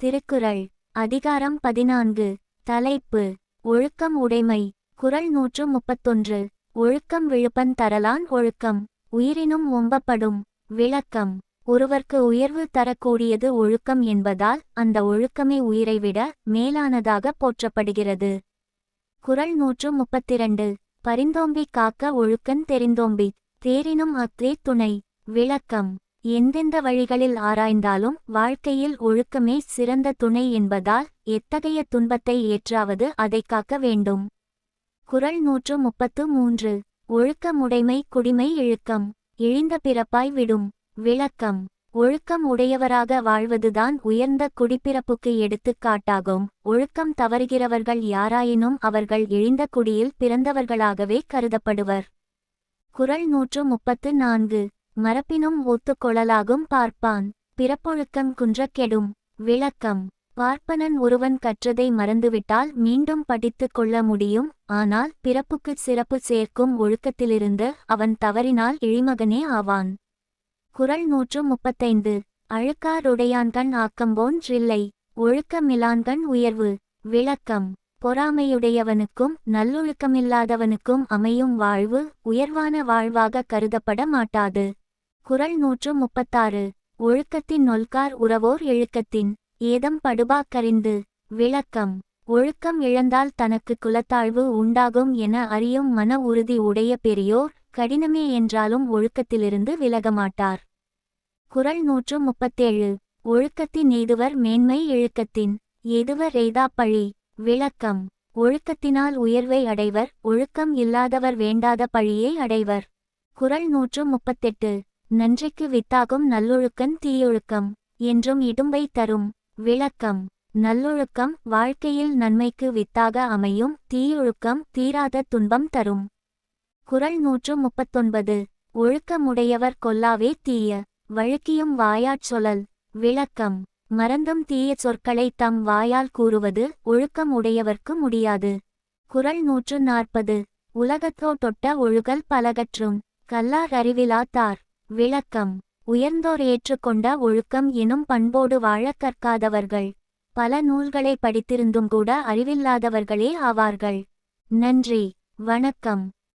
திருக்குறள் அதிகாரம் பதினான்கு தலைப்பு ஒழுக்கம் உடைமை குறள் நூற்று முப்பத்தொன்று ஒழுக்கம் விழுப்பன் தரலான் ஒழுக்கம் உயிரினும் ஒம்பப்படும் விளக்கம் ஒருவர்க்கு உயர்வு தரக்கூடியது ஒழுக்கம் என்பதால் அந்த ஒழுக்கமே உயிரை விட மேலானதாக போற்றப்படுகிறது. குறள் நூற்று முப்பத்திரண்டு பரிந்தோம்பி காக்க ஒழுக்கன் தெரிந்தோம்பி தேரினும் அத்தே துணை விளக்கம் எந்தெந்த வழிகளில் ஆராய்ந்தாலும் வாழ்க்கையில் ஒழுக்கமே சிறந்த துணை என்பதால் எத்தகைய துன்பத்தை ஏற்றாவது அதைக் காக்க வேண்டும். குறள் நூற்று முப்பத்து மூன்று. ஒழுக்கமுடைமை குடிமை இழுக்கம். இழிந்த பிறப்பாய் விடும். விளக்கம். ஒழுக்கம் உடையவராக வாழ்வதுதான் உயர்ந்த குடிப்பிறப்புக்கு எடுத்துக்காட்டாகும். ஒழுக்கம் தவறுகிறவர்கள் யாராயினும் அவர்கள் இழிந்த குடியில் பிறந்தவர்களாகவே கருதப்படுவர். குறள் நூற்று முப்பத்து நான்கு. மரப்பினும் ஒத்துக்கொள்ளலாகும் பார்ப்பான். பிறப்பொழுக்கம் குன்றக் கெடும் விளக்கம். பார்ப்பனன் ஒருவன் கற்றதை மறந்துவிட்டால் மீண்டும் படித்துக் கொள்ள முடியும். ஆனால் பிறப்புக்குச் சிறப்பு சேர்க்கும் ஒழுக்கத்திலிருந்து அவன் தவறினால் இழிமகனே ஆவான். குறள் நூற்று முப்பத்தைந்து. அழுக்காருடையான்கண் ஆக்கம்போன்றில்லை ஒழுக்கமிலான்கண் உயர்வு. விளக்கம். பொறாமையுடையவனுக்கும் நல்லொழுக்கமில்லாதவனுக்கும் அமையும் வாழ்வு உயர்வான வாழ்வாக கருதப்பட மாட்டாது. குறள் நூற்று முப்பத்தாறு. ஒழுக்கத்தின் நொல்கார் உறவோர் எழுக்கத்தின். ஏதம் படுபாக்கறிந்து. விளக்கம். ஒழுக்கம் இழந்தால் தனக்கு குலத்தாழ்வு உண்டாகும் என அறியும் மன உறுதி உடைய பெரியோர் கடினமே என்றாலும் ஒழுக்கத்திலிருந்து விலகமாட்டார். குரல் நூற்று முப்பத்தேழு. ஒழுக்கத்தின் எய்துவர் மேன்மை இழுக்கத்தின் எதுவர் பழி. விளக்கம். ஒழுக்கத்தினால் உயர்வை அடைவர். ஒழுக்கம் இல்லாதவர் வேண்டாத பழியை அடைவர். குரல் நூற்று முப்பத்தெட்டு. நன்றிக்கு வித்தாகும் நல்லொழுக்கன் தீயொழுக்கம் என்றும் இடும்பை தரும் விளக்கம். நல்லொழுக்கம் வாழ்க்கையில் நன்மைக்கு வித்தாக அமையும் தீயொழுக்கம் தீராத துன்பம் தரும். குரல் நூற்று முப்பத்தொன்பது. ஒழுக்கமுடையவர் கொல்லாவே தீய. வழுக்கியும் வாயாற் சொல்லல் விளக்கம். மறந்தும் தீய சொற்களை தம் வாயால் கூறுவது ஒழுக்கம் உடையவர்க்கு முடியாது. குறள் நூற்று நாற்பது. உலகத்தோ தொட்ட ஒழுகல் பலகற்றும். கல்லார் அறிவிலா தார். விளக்கம். உயர்ந்தோர் ஏற்றுக்கொண்ட ஒழுக்கம் எனும் பண்போடு வாழக் கற்காதவர்கள். பல நூல்களை படித்திருந்தும் கூட அறிவில்லாதவர்களே ஆவார்கள். நன்றி. வணக்கம்.